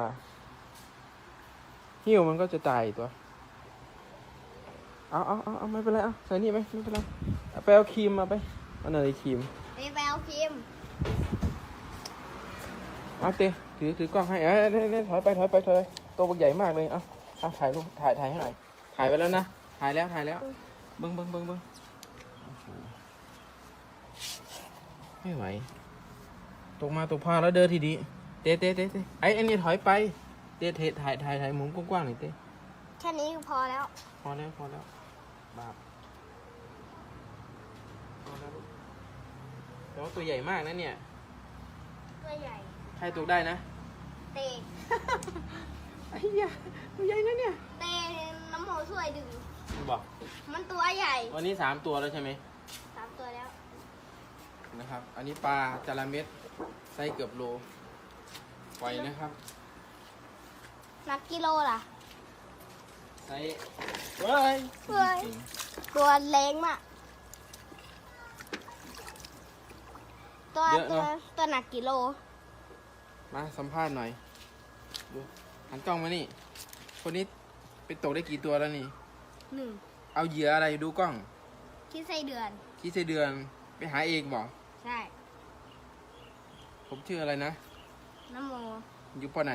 มาหิ้วมันก็จะตายตัว เอาเอาเอาเอาไม่เป็นไรเอาใส่นี่ไหมไม่เป็นไรเอาไปเอาครีมมาไปเอาหน่อยครีมไปไปเอาครีมเอาเตะถือถือกล้องให้เอ้ยเอ้ยเอ้ยถอยไปถอยไปถอยไปตัวบักใหญ่มากเลยเอาเอาถ่ายรูปถ่ายถ่ายให้หน่อยถ่ายไปแล้วนะถ่ายแล้วถ่ายแล้วเบิ้งเบิ้งเบิ้งเบิ้งโอ้โหไม่ไหวตกมาตกพาแล้วเดินทีดี เตะเตะเตะเตะไอ้ไอ้นี่ถอยไปเตะเตะถ่ายถ่ายถ่ายมุมกว้างๆหน่อยเตะแค่นี้ก็พอแล้ว พอแล้วพอแล้วบาปพอแล้วลูกแต่ว่าตัวใหญ่มากนะเนี่ย ตัวใหญ่ใครตกได้นะ เตะ ไอ้ยาตัวใหญ่นะเนี่ยเตะน้ำหมูช่วยดึง บอกมันตัวใหญ่วันนี้สามตัวแล้วใช่ไหมสามตัวแล้ว นะครับ อันนี้ปลาจาระเม็ดไซส์เกือบโล ปล่อยนะครับหนักกิโลล่ะ ไซส์เฮ้ยเฮ้ย จริงตัวเล็กมาก ตัวตัวตัวหนักกิโล ๆมาสัมภาษณ์หน่อย ดูหันกล้องมานี่ คนนี้ไปตกได้กี่ตัวแล้วนี่ หนึ่งเอาเหยื่ออะไรดูกล้อง คิดไส้เดือน คิดไส้เดือนไปหาเองบอก ใช่ ผมชื่ออะไรนะ น้ำโมอยู่ปอไหน